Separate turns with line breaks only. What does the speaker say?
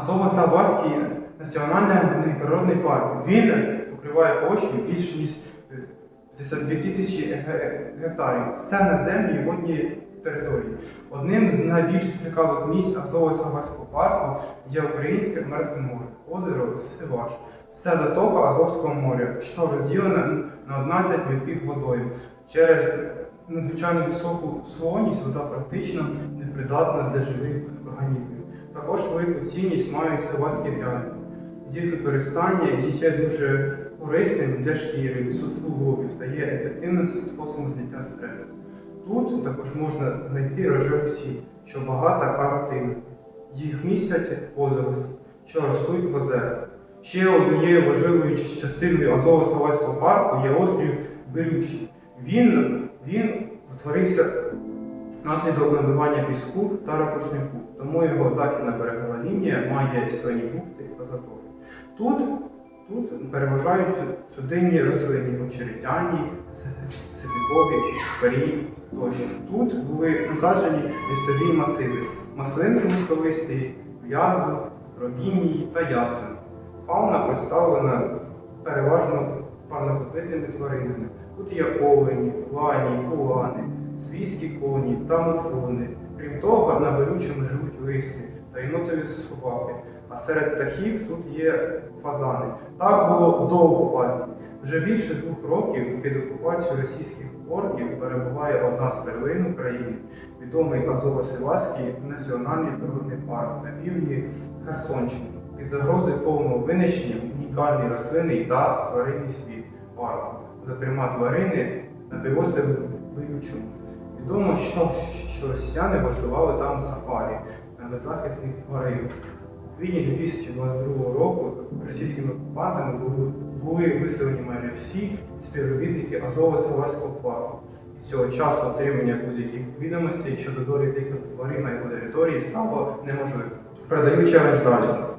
Азово-Саваський національний природний парк. Він покриває площу більш ніж 52 тисячі гектарів. Це на землі і водній території. Одним з найбільш цікавих місць Азово-Саваського парку є українське мертве море, озеро Сиваш. Це затока Азовського моря, що розділена на 11 мілких водойм. Через надзвичайно високу солоність вода практично непридатна для живих організмів. Також велику цінність мають савацькі гряди. Їх використання є дуже корисним для шкіри, суглобів та є ефективним способом зняття стресу. Тут також можна знайти рожеву сіль, що багата каротину. Їх містять водорості, що ростуть в озерах. Ще однією важливою частиною Азово-Славацького парку є острів Берючий. Він, він утворився внаслідок набивання піску та ракушнику, тому його західна берегова лінія має численні бухти та затоки. Тут, тут переважають судинні рослини, очеретяні, сипікові, парі тощо. Тут були насаджені лісові масиви, маслинки московисті, в'язу, робінії та ясен. Фауна представлена переважно парнокопитними тваринами. Тут є олені, лані, кулани, свійські коні та муфлони. Крім того, на беручому живуть лиси та єнотові собаки. А серед птахів тут є фазани. Так було до окупації. Вже більше двох років під окупацією російських орків перебуває одна з перлин України, відомий Азово-Сиваський національний природний парк на півдні Херсонщини. Під загрозою повного винищення унікальний рослинний та тваринний світ парку, зокрема тварини на півострові Биючому. Відомо, що, що росіяни влаштували там сафарі беззахисних тварин. У квітні 2022 року російськими окупантами були, були виселені майже всі співробітники Азово-Саварського парку. І з цього часу отримання будь-яких відомостей щодо долі диких тварин на його території стало неможливим. Передаю челендж далі.